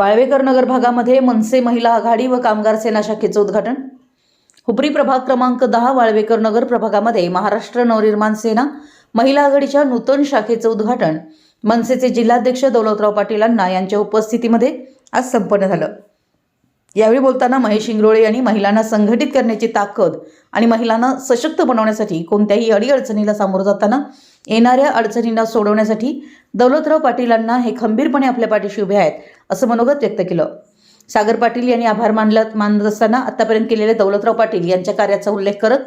वाळवेकर नगर भागामध्ये मनसे महिला आघाडी व कामगार सेना शाखेचं उद्घाटन. हुपरी प्रभाग क्रमांक दहा वाळवेकर नगर प्रभागामध्ये महाराष्ट्र नवनिर्माण सेना महिला आघाडीच्या नूतन शाखेचं उद्घाटन. मनसेचे जिल्हाध्यक्ष दौलतराव पाटीलांना यांच्या उपस्थितीमध्ये आज संपन्न झालं. यावेळी बोलताना महेश इंगरोळे यांनी महिलांना संघटित करण्याची ताकद आणि महिलांना सशक्त बनवण्यासाठी कोणत्याही अडीअडचणीला सामोरं जाताना येणाऱ्या अडचणींना सोडवण्यासाठी दौलतराव पाटीलांना हे खंबीरपणे आपल्या पाठीशी उभे आहेत. असं मनोगत व्यक्त केलं. सागर पाटील यांनी आभार मानला मानत असताना आतापर्यंत केलेले दौलतराव पाटील यांच्या कार्याचा उल्लेख करत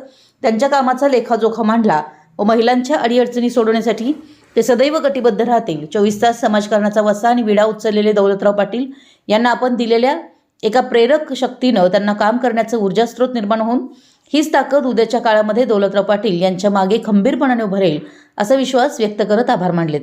त्यांच्या कामाचा लेखाजोखा मांडला व महिलांच्या अडीअडचणी सोडवण्यासाठी ते सदैव कटिबद्ध राहतील. चोवीस तास समाजकारणाचा वसा आणि विडा उचललेले दौलतराव पाटील यांना आपण दिलेल्या एका प्रेरक शक्तीनं त्यांना काम करण्याचं ऊर्जास्रोत निर्माण होऊन हीच ताकद उद्याच्या काळामध्ये दौलतराव पाटील यांच्या मागे खंबीरपणाने उभारेल असा विश्वास व्यक्त करत आभार मानलेत.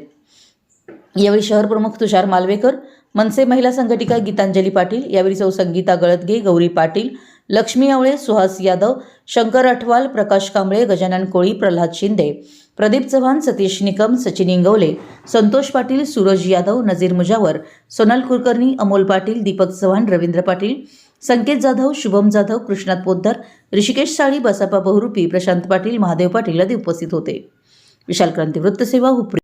यावेळी शहर प्रमुख तुषार मालवेकर मनसे महिला संघटिका गीतांजली पाटील यावेळी सौ संगीता गळतगे गौरी पाटील लक्ष्मी आवळे सुहास यादव शंकर अठवाल प्रकाश कांबळे गजानन कोळी प्रल्हाद शिंदे प्रदीप चव्हाण सतीश निकम सचिन इंगवले संतोष पाटील सूरज यादव नजीर मुजावर सोनल कुलकर्णी अमोल पाटील दीपक चव्हाण रवींद्र पाटील संकेत जाधव शुभम जाधव कृष्णात पोद्दार ऋषिकेश साळी बसापा बहुरूपी प्रशांत पाटील महादेव पाटील आदी उपस्थित होते. विशाल क्रांती वृत्तसेवा हुपरी.